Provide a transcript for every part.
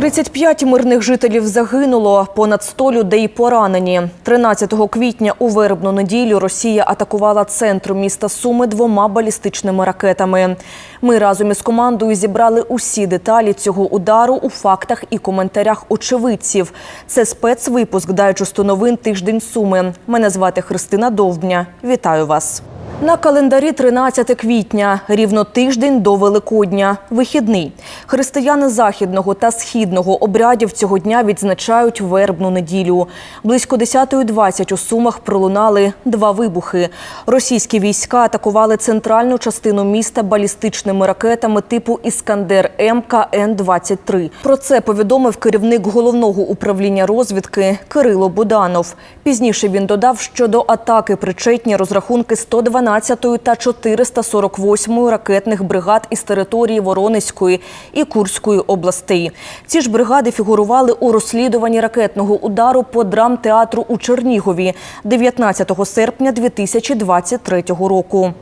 35 мирних жителів загинуло, понад 100 людей поранені. 13 квітня у вербну неділю Росія атакувала центр міста Суми двома балістичними ракетами. Ми разом із командою зібрали усі деталі цього удару у фактах і коментарях очевидців. Це спецвипуск дайджесту новин тиждень Суми. Мене звати Христина Довбня. Вітаю вас. На календарі 13 квітня, рівно тиждень до Великодня, вихідний. Християни західного та східного обрядів цього дня відзначають вербну неділю. Близько 10.20 у Сумах пролунали два вибухи. Російські війська атакували центральну частину міста балістичними ракетами типу Іскандер МКН-23. Про це повідомив керівник головного управління розвідки Кирило Буданов. Пізніше він додав, що до атаки причетні розрахунки 112 та 448 ракетних бригад із території Воронезької і Курської областей. Ці ж бригади фігурували у розслідуванні ракетного удару по драмтеатру у Чернігові 19 серпня 2023 року.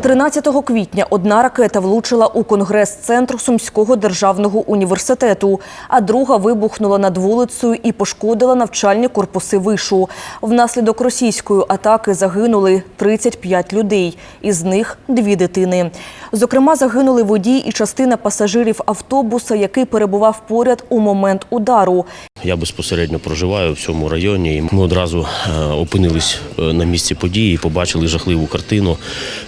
13 квітня одна ракета влучила у конгрес-центр Сумського державного університету, а друга вибухнула над вулицею і пошкодила навчальні корпуси вишу. Внаслідок російської атаки загинули 35 людей, із них дві дитини. Зокрема, загинули водій і частина пасажирів автобуса, який перебував поряд у момент удару. Я безпосередньо проживаю в цьому районі. і Ми одразу е, опинились е, на місці події, побачили жахливу картину.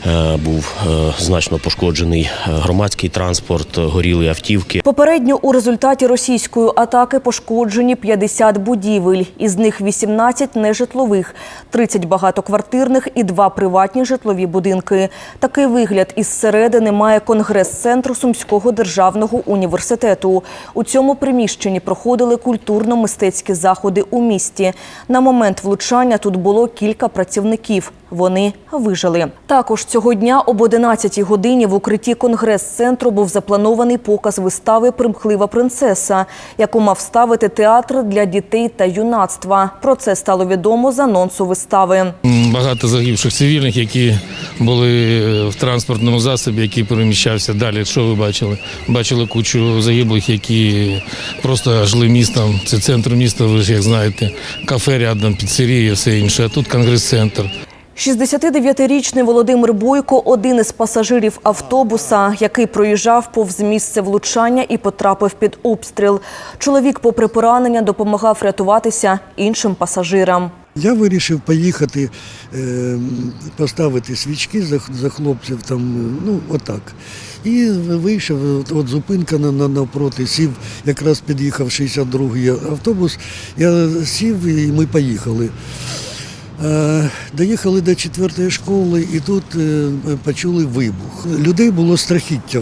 Е, Був значно пошкоджений громадський транспорт, горіли автівки. Попередньо у результаті російської атаки пошкоджені 50 будівель, із них 18 нежитлових, 30 багатоквартирних і два приватні житлові будинки. Такий вигляд із середини має конгрес-центр Сумського державного університету. У цьому приміщенні проходили культурно-мистецькі заходи у місті. На момент влучання тут було кілька працівників. Вони вижили. Також цього дня об 11 годині в укритті конгрес-центру був запланований показ вистави Примхлива принцеса, яку мав ставити театр для дітей та юнацтва. Про це стало відомо з анонсу вистави. Багато загибших цивільних, які були в транспортному засобі, який переміщався далі. Що ви бачили? Бачили кучу загиблих, які просто жили містом. Це центр міста, ви ж як знаєте, кафе рядом, піцерія і все інше. А тут конгрес-центр. 69-річний Володимир Бойко – один із пасажирів автобуса, який проїжджав повз місце влучання і потрапив під обстріл. Чоловік, попри поранення, допомагав рятуватися іншим пасажирам. Я вирішив поїхати, е, поставити свічки за, за хлопців, там, ну, отак. І вийшов, от, зупинка на, на, навпроти, сів, якраз під'їхав 62-й автобус, я сів і ми поїхали. Е, Доїхали до четвертої школи і тут е, почули вибух. Людей було страхіття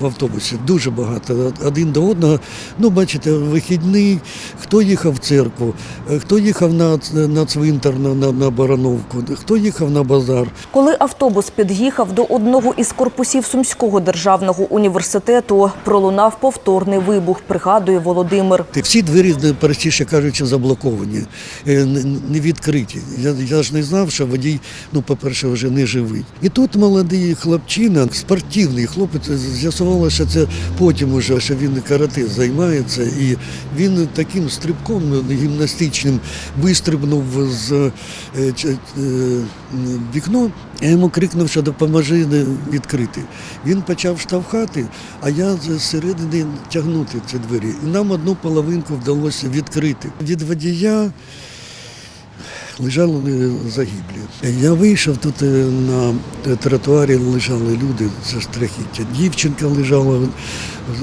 в- автобусі, дуже багато. Один до одного. Ну, бачите, вихідний, хто їхав в церкву, е, хто їхав на, на цвинтар, на, на, на Барановку, хто їхав на базар. Коли автобус під'їхав до одного із корпусів Сумського державного університету, пролунав повторний вибух, пригадує Володимир. Всі двері, простіше кажучи, заблоковані, не відкриті. Я, я ж не знав, що водій, ну, по-перше, вже не живий. І тут молодий хлопчина, спортивний хлопець, з'ясувалося, що це потім уже, що він карате займається. І він таким стрибком гімнастичним вистрибнув з е, е, вікно. Я йому крикнув, що допоможи відкрити. Він почав штовхати, а я зсередини тягнути ці двері. І нам одну половинку вдалося відкрити. Від водія лежали загиблі. Я вийшов тут е, на тротуарі лежали люди, це страхіття. Дівчинка лежала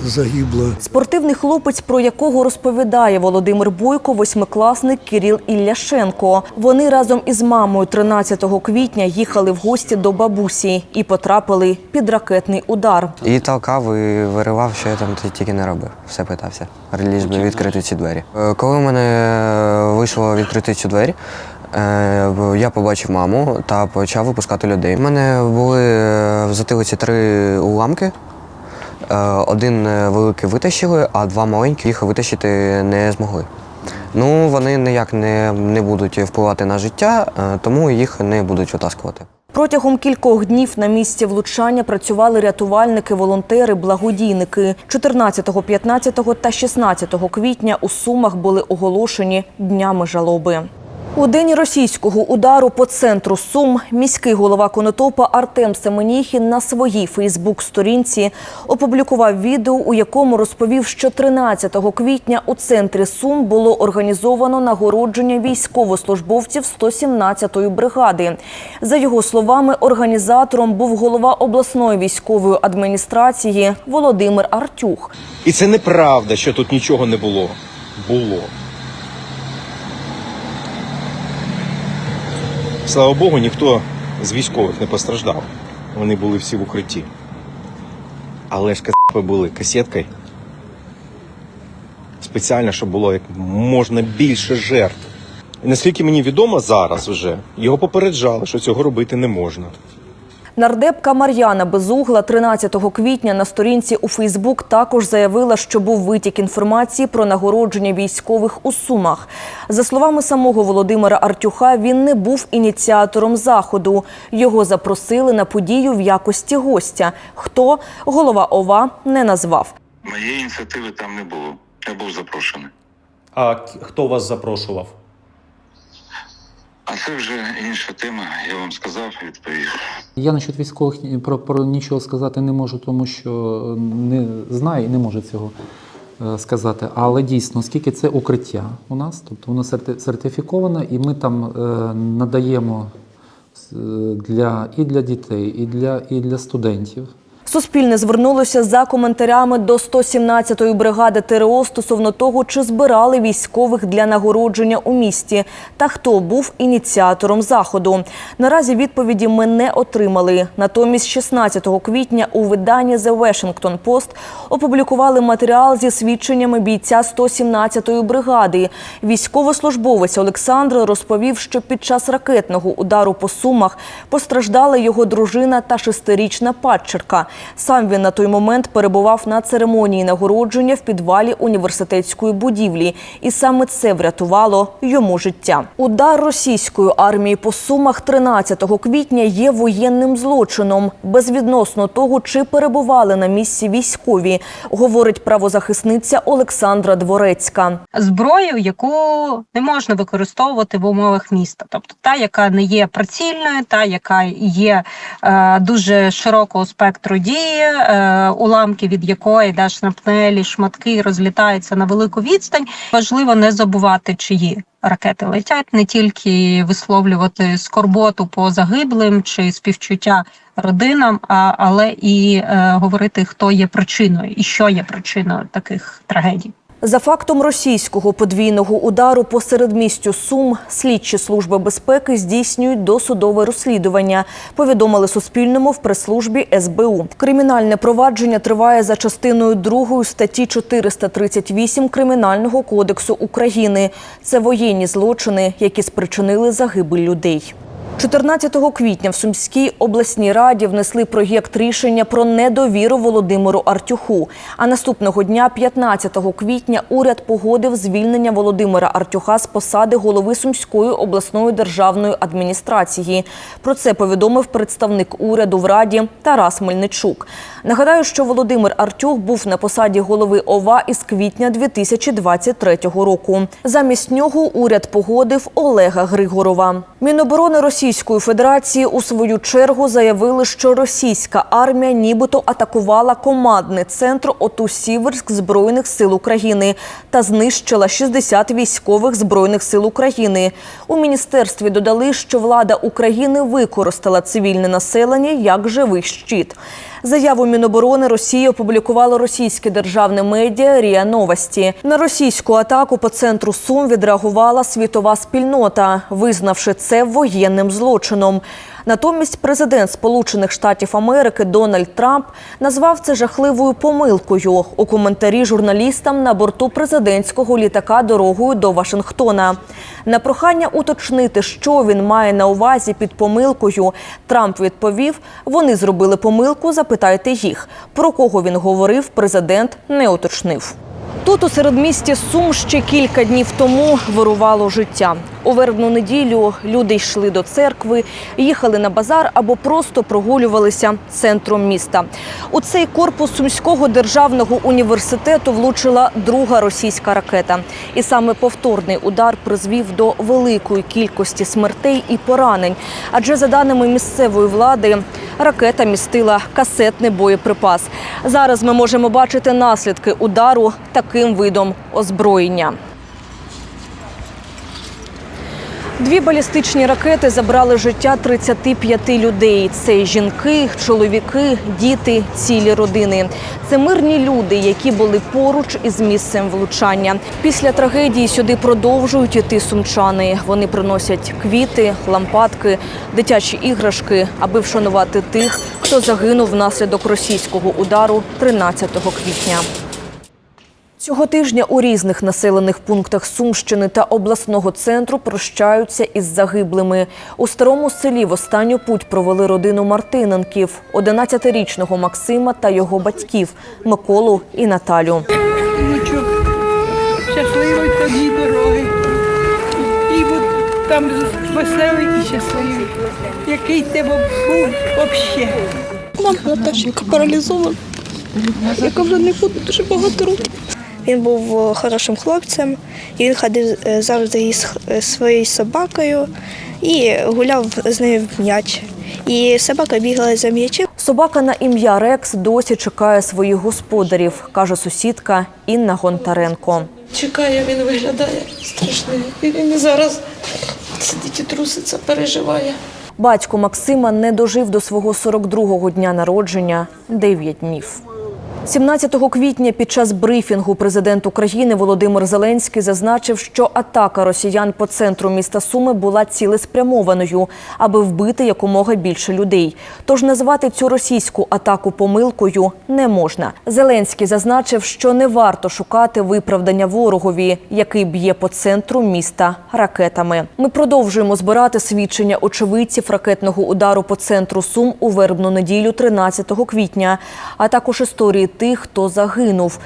загибла. Спортивний хлопець, про якого розповідає Володимир Бойко, восьмикласник Кирил Ілляшенко. Вони разом із мамою 13 квітня їхали в гості до бабусі і потрапили під ракетний удар. І толкав, і виривав, що я там тільки не робив. Все питався, ліж би відкрити ці двері. Е, Коли в мене вийшло відкрити ці двері, е, я побачив маму та почав випускати людей. У мене були е, в затилиці три уламки. Один великий витащили, а два маленькі їх витащити не змогли. Ну, вони ніяк не, не будуть впливати на життя, тому їх не будуть витаскувати. Протягом кількох днів на місці влучання працювали рятувальники, волонтери, благодійники. 14, 15 та 16 квітня у Сумах були оголошені днями жалоби. У день російського удару по центру Сум міський голова Конотопа Артем Семеніхін на своїй Фейсбук-сторінці опублікував відео, у якому розповів, що 13 квітня у центрі Сум було організовано нагородження військовослужбовців 117-ї бригади. За його словами, організатором був голова обласної військової адміністрації Володимир Артюх. І це неправда, що тут нічого не було. Було. Слава Богу, ніхто з військових не постраждав. Вони були всі в укритті. Але ж кацапи були касеткою. Спеціально, щоб було як можна більше жертв. І наскільки мені відомо зараз вже, його попереджали, що цього робити не можна. Нардепка Мар'яна Безугла 13 квітня на сторінці у Фейсбук також заявила, що був витік інформації про нагородження військових у Сумах. За словами самого Володимира Артюха, він не був ініціатором заходу. Його запросили на подію в якості гостя. Хто голова ОВА не назвав. Моєї ініціативи там не було. Я був запрошений. А хто вас запрошував? А це вже інша тема. Я вам сказав, відповів. Я насчет військових про, про нічого сказати не можу, тому що не знаю і не можу цього е, сказати. Але дійсно, оскільки це укриття у нас, тобто воно сертифіковане, і ми там е, надаємо е, для, і для дітей, і для, і для студентів. Суспільне звернулося за коментарями до 117-ї бригади ТРО стосовно того, чи збирали військових для нагородження у місті та хто був ініціатором заходу. Наразі відповіді ми не отримали. Натомість, 16 квітня у виданні The Washington Post опублікували матеріал зі свідченнями бійця 117-ї бригади. Військовослужбовець Олександр розповів, що під час ракетного удару по сумах постраждали його дружина та шестирічна падчерка. Сам він на той момент перебував на церемонії нагородження в підвалі університетської будівлі, і саме це врятувало йому життя. Удар російської армії по сумах 13 квітня є воєнним злочином, безвідносно того, чи перебували на місці військові, говорить правозахисниця Олександра Дворецька. зброю, яку не можна використовувати в умовах міста, тобто та, яка не є прицільною, та яка є е, дуже широкого спектру дії, е, уламки від якої да, шрапнелі, шматки розлітаються на велику відстань. Важливо не забувати, чиї ракети летять, не тільки висловлювати скорботу по загиблим чи співчуття родинам, а, але і е, говорити, хто є причиною і що є причиною таких трагедій. За фактом російського подвійного удару по середмістю Сум слідчі служби безпеки здійснюють досудове розслідування. Повідомили Суспільному в прес-службі СБУ. Кримінальне провадження триває за частиною 2 статті 438 Кримінального кодексу України. Це воєнні злочини, які спричинили загибель людей. 14 квітня в Сумській обласній раді внесли проєкт рішення про недовіру Володимиру Артюху. А наступного дня, 15 квітня, уряд погодив звільнення Володимира Артюха з посади голови Сумської обласної державної адміністрації. Про це повідомив представник уряду в раді Тарас Мельничук. Нагадаю, що Володимир Артюх був на посаді голови ОВА із квітня 2023 року. Замість нього уряд погодив Олега Григорова. Міноборони Російської Федерації у свою чергу заявили, що російська армія нібито атакувала командний центр ОТУ Сіверськ Збройних сил України та знищила 60 військових збройних сил України. У міністерстві додали, що влада України використала цивільне населення як живий щит. Заяву Міноборони Росії опублікувало російське державне медіа Ріа Новості. На російську атаку по центру Сум відреагувала світова спільнота, визнавши це воєнним злочином. Натомість президент Сполучених Штатів Америки Дональд Трамп назвав це жахливою помилкою у коментарі журналістам на борту президентського літака дорогою до Вашингтона. На прохання уточнити, що він має на увазі під помилкою, Трамп відповів: вони зробили помилку. Запитайте їх. Про кого він говорив, президент не уточнив. Тут у середмісті Сум ще кілька днів тому вирувало життя. У вербну неділю люди йшли до церкви, їхали на базар або просто прогулювалися центром міста. У цей корпус Сумського державного університету влучила друга російська ракета. І саме повторний удар призвів до великої кількості смертей і поранень. Адже за даними місцевої влади, ракета містила касетний боєприпас. Зараз ми можемо бачити наслідки удару таким видом озброєння. Дві балістичні ракети забрали життя 35 людей. Це жінки, чоловіки, діти, цілі родини. Це мирні люди, які були поруч із місцем влучання. Після трагедії сюди продовжують іти сумчани. Вони приносять квіти, лампадки, дитячі іграшки, аби вшанувати тих, хто загинув внаслідок російського удару 13 квітня. Цього тижня у різних населених пунктах Сумщини та обласного центру прощаються із загиблими. У старому селі в останню путь провели родину Мартиненків, 11-річного Максима та його батьків Миколу і Наталю. Внучок, щасливої тобі дороги. І от там веселий і щасливий. Який тебе був взагалі. Мама Наташенька паралізована, яка вже не буде дуже багато років. Він був е, хорошим хлопцем, і він ходив е, завжди із х- своєю собакою і гуляв з нею в м'яч. І собака бігала за м'ячем. Собака на ім'я Рекс досі чекає своїх господарів, каже сусідка Інна Гонтаренко. Чекає, він виглядає страшний. І він і зараз сидить і труситься, переживає. Батько Максима не дожив до свого 42-го дня народження 9 днів. 17 квітня під час брифінгу президент України Володимир Зеленський зазначив, що атака росіян по центру міста Суми була цілеспрямованою, аби вбити якомога більше людей. Тож назвати цю російську атаку помилкою не можна. Зеленський зазначив, що не варто шукати виправдання ворогові, який б'є по центру міста ракетами. Ми продовжуємо збирати свідчення очевидців ракетного удару по центру Сум у вербну неділю 13 квітня, а також історії тих, хто загинув.